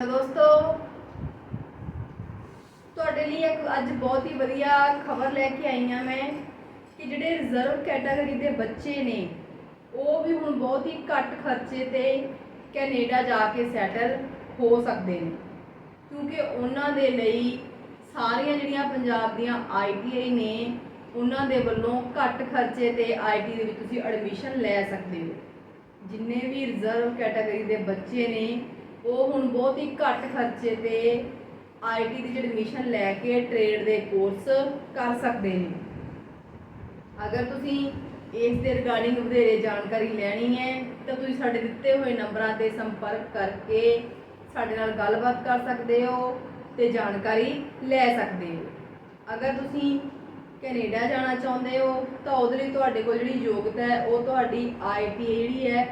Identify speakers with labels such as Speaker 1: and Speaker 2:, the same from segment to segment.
Speaker 1: ਦੋਸਤੋ, ਤੁਹਾਡੇ ਲਈ ਇੱਕ ਅੱਜ ਬਹੁਤ ਹੀ ਵਧੀਆ ਖਬਰ ਲੈ ਕੇ ਆਈ ਹਾਂ ਮੈਂ ਕਿ ਜਿਹੜੇ ਰਿਜ਼ਰਵ ਕੈਟਾਗਰੀ ਦੇ ਬੱਚੇ ਨੇ, ਉਹ ਵੀ ਹੁਣ ਬਹੁਤ ਹੀ ਘੱਟ ਖਰਚੇ ਤੇ ਕੈਨੇਡਾ ਜਾ ਕੇ ਸੈਟਲ ਹੋ ਸਕਦੇ ਨੇ। ਕਿਉਂਕਿ ਉਹਨਾਂ ਦੇ ਲਈ ਸਾਰੀਆਂ ਜਿਹੜੀਆਂ ਪੰਜਾਬ ਦੀਆਂ ਆਈਟੀਆਈ ਨੇ, ਉਹਨਾਂ ਦੇ ਵੱਲੋਂ ਘੱਟ ਖਰਚੇ ਤੇ ਆਈਟੀ ਦੇ ਵਿੱਚ ਤੁਸੀਂ ਐਡਮਿਸ਼ਨ ਲੈ ਸਕਦੇ ਹੋ। ਜਿੰਨੇ ਵੀ ਰਿਜ਼ਰਵ ਕੈਟਾਗਰੀ ਦੇ ਬੱਚੇ ਨੇ ਉਹ ਹੁਣ ਬਹੁਤ ਹੀ ਘੱਟ ਖਰਚੇ ਤੇ ਆਈਟੀ ਦੀ ਐਡਮਿਸ਼ਨ ਲੈ ਕੇ ਟ੍ਰੇਡ ਦੇ ਕੋਰਸ ਕਰ ਸਕਦੇ ਨੇ। ਅਗਰ ਤੁਸੀਂ ਇਸ ਦੇ ਰਿਗਾਰਡਿੰਗ ਵਧੇਰੇ ਜਾਣਕਾਰੀ ਲੈਣੀ ਹੈ, ਤਾਂ ਤੁਸੀਂ ਸਾਡੇ ਦਿੱਤੇ ਹੋਏ ਨੰਬਰਾਂ ਤੇ ਸੰਪਰਕ ਕਰਕੇ ਸਾਡੇ ਨਾਲ ਗੱਲਬਾਤ ਕਰ ਸਕਦੇ ਹੋ ਤੇ ਜਾਣਕਾਰੀ ਲੈ ਸਕਦੇ ਹੋ। ਅਗਰ ਤੁਸੀਂ ਕੈਨੇਡਾ ਜਾਣਾ ਚਾਹੁੰਦੇ ਹੋ, ਤਾਂ ਉਹਦੇ ਲਈ ਤੁਹਾਡੇ ਕੋਲ ਜਿਹੜੀ ਯੋਗਤਾ ਹੈ, ਉਹ ਤੁਹਾਡੀ ਆਈਟੀ ਜਿਹੜੀ ਹੈ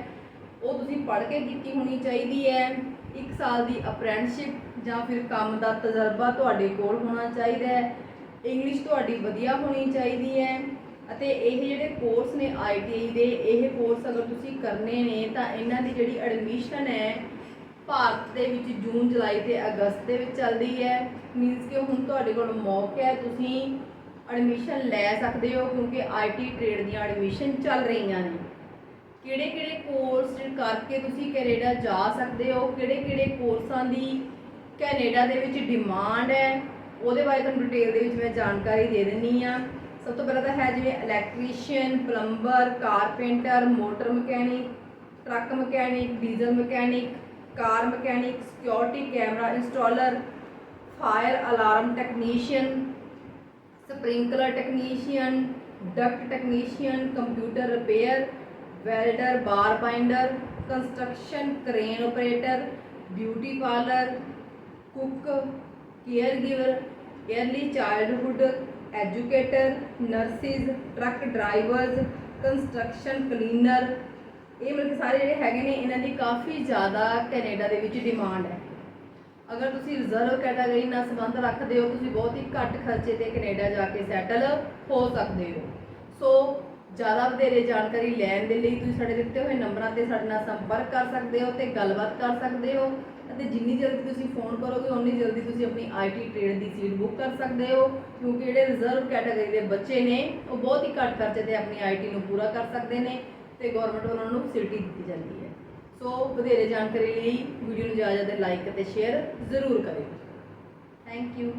Speaker 1: ਉਹ ਤੁਸੀਂ ਪੜ੍ਹ ਕੇ ਕੀਤੀ ਹੋਣੀ ਚਾਹੀਦੀ ਹੈ। ਇੱਕ ਸਾਲ ਦੀ ਅਪ੍ਰੈਂਟਿਸਸ਼ਿਪ ਜਾਂ ਫਿਰ ਕੰਮ ਦਾ ਤਜਰਬਾ ਤੁਹਾਡੇ ਕੋਲ ਹੋਣਾ ਚਾਹੀਦਾ ਹੈ। ਇੰਗਲਿਸ਼ ਤੁਹਾਡੀ ਵਧੀਆ ਹੋਣੀ ਚਾਹੀਦੀ ਹੈ ਅਤੇ ਇਹ ਜਿਹੜੇ ਕੋਰਸ ਨੇ ਆਈਟੀਆਈ ਦੇ, ਇਹ ਕੋਰਸ ਅਗਰ ਤੁਸੀਂ ਕਰਨੇ ਨੇ ਤਾਂ ਇਹਨਾਂ ਦੀ ਜਿਹੜੀ ਐਡਮਿਸ਼ਨ ਹੈ, ਭਾਰਤ ਦੇ ਵਿੱਚ ਜੂਨ, ਜੁਲਾਈ ਤੇ ਅਗਸਤ ਦੇ ਵਿੱਚ ਚੱਲਦੀ ਹੈ। ਮੀਨਸ ਕਿ ਹੁਣ ਤੁਹਾਡੇ ਕੋਲ ਮੌਕਾ ਹੈ, ਤੁਸੀਂ ਐਡਮਿਸ਼ਨ ਲੈ ਸਕਦੇ ਹੋ ਕਿਉਂਕਿ ਆਈਟੀ ਟ੍ਰੇਡ ਦੀਆਂ ਐਡਮਿਸ਼ਨ ਚੱਲ ਰਹੀਆਂ ਨੇ। ਕਿਹੜੇ ਕਿਹੜੇ ਕੋਰਸ ਕਰਕੇ ਤੁਸੀਂ ਕੈਨੇਡਾ ਜਾ ਸਕਦੇ ਹੋ? ਕਿਹੜੇ ਕਿਹੜੇ ਕੋਰਸਾਂ ਦੀ ਕੈਨੇਡਾ ਦੇ ਵਿੱਚ ਡਿਮਾਂਡ ਹੈ? ਉਹਦੇ ਬਾਰੇ ਤੁਹਾਨੂੰ ਡਿਟੇਲ ਦੇ ਵਿੱਚ ਮੈਂ ਜਾਣਕਾਰੀ ਦੇ ਦਿੰਨੀ ਆ। ਸਭ ਤੋਂ ਪਹਿਲਾਂ ਤਾਂ ਹੈ ਜਿਵੇਂ electrician plumber carpenter motor mechanic truck mechanic diesel mechanic car mechanic security camera installer fire alarm technician sprinkler technician duct technician computer repair welder bar binder construction crane operator beauty parlour cook care giver early childhood educator nurses truck drivers construction cleaner ਇਹ ਮਤਲਬ ਕਿ ਸਾਰੇ ਜਿਹੜੇ ਹੈਗੇ ਨੇ, ਇਹਨਾਂ ਦੀ ਕਾਫੀ ਜ਼ਿਆਦਾ Canada ਦੇ ਵਿੱਚ ਡਿਮਾਂਡ ਹੈ। ਅਗਰ ਤੁਸੀਂ ਰਿਜ਼ਰਵ ਕੈਟਾਗਰੀ ਨਾਲ ਸੰਬੰਧ ਰੱਖਦੇ ਹੋ, ਤੁਸੀਂ ਬਹੁਤ ਹੀ ਘੱਟ ਖਰਚੇ ਤੇ ਕੈਨੇਡਾ ਜਾ ਕੇ ਸੈਟਲ ਹੋ ਸਕਦੇ ਹੋ। ਸੋ ਜ਼ਿਆਦਾ ਵਧੇਰੇ ਜਾਣਕਾਰੀ ਲੈਣ ਦੇ ਲਈ ਤੁਸੀਂ ਸਾਡੇ ਦਿੱਤੇ ਹੋਏ ਨੰਬਰਾਂ ਤੇ ਸਾਡੇ ਨਾਲ ਸੰਪਰਕ ਕਰ ਸਕਦੇ ਹੋ ਤੇ ਗੱਲਬਾਤ ਕਰ ਸਕਦੇ ਹੋ ਅਤੇ ਜਿੰਨੀ ਜਲਦੀ ਤੁਸੀਂ ਫੋਨ ਕਰੋਗੇ ਉਨੀ ਜਲਦੀ ਤੁਸੀਂ ਆਪਣੀ ਆਈਟੀ ਟ੍ਰੇਡ ਦੀ ਸੀਟ ਬੁੱਕ ਕਰ ਸਕਦੇ ਹੋ, ਕਿਉਂਕਿ ਜਿਹੜੇ ਰਿਜ਼ਰਵ ਕੈਟਾਗਰੀ ਦੇ ਬੱਚੇ ਨੇ, ਉਹ ਬਹੁਤ ਹੀ ਘੱਟ ਖਰਚੇ ਤੇ ਆਪਣੀ ਆਈਟੀ ਨੂੰ ਪੂਰਾ ਕਰ ਸਕਦੇ ਨੇ ਤੇ ਗਵਰਨਮੈਂਟ ਉਹਨਾਂ ਨੂੰ ਫੈਸਿਲਿਟੀ ਦਿੱਤੀ ਜਾਂਦੀ ਹੈ। ਸੋ ਵਧੇਰੇ ਜਾਣਕਾਰੀ ਲਈ ਵੀਡੀਓ ਨੂੰ ਜ਼ਿਆਦਾ ਜ਼ਿਆਦਾ ਲਾਈਕ ਅਤੇ ਸ਼ੇਅਰ ਜ਼ਰੂਰ ਕਰਿਓ। Thank you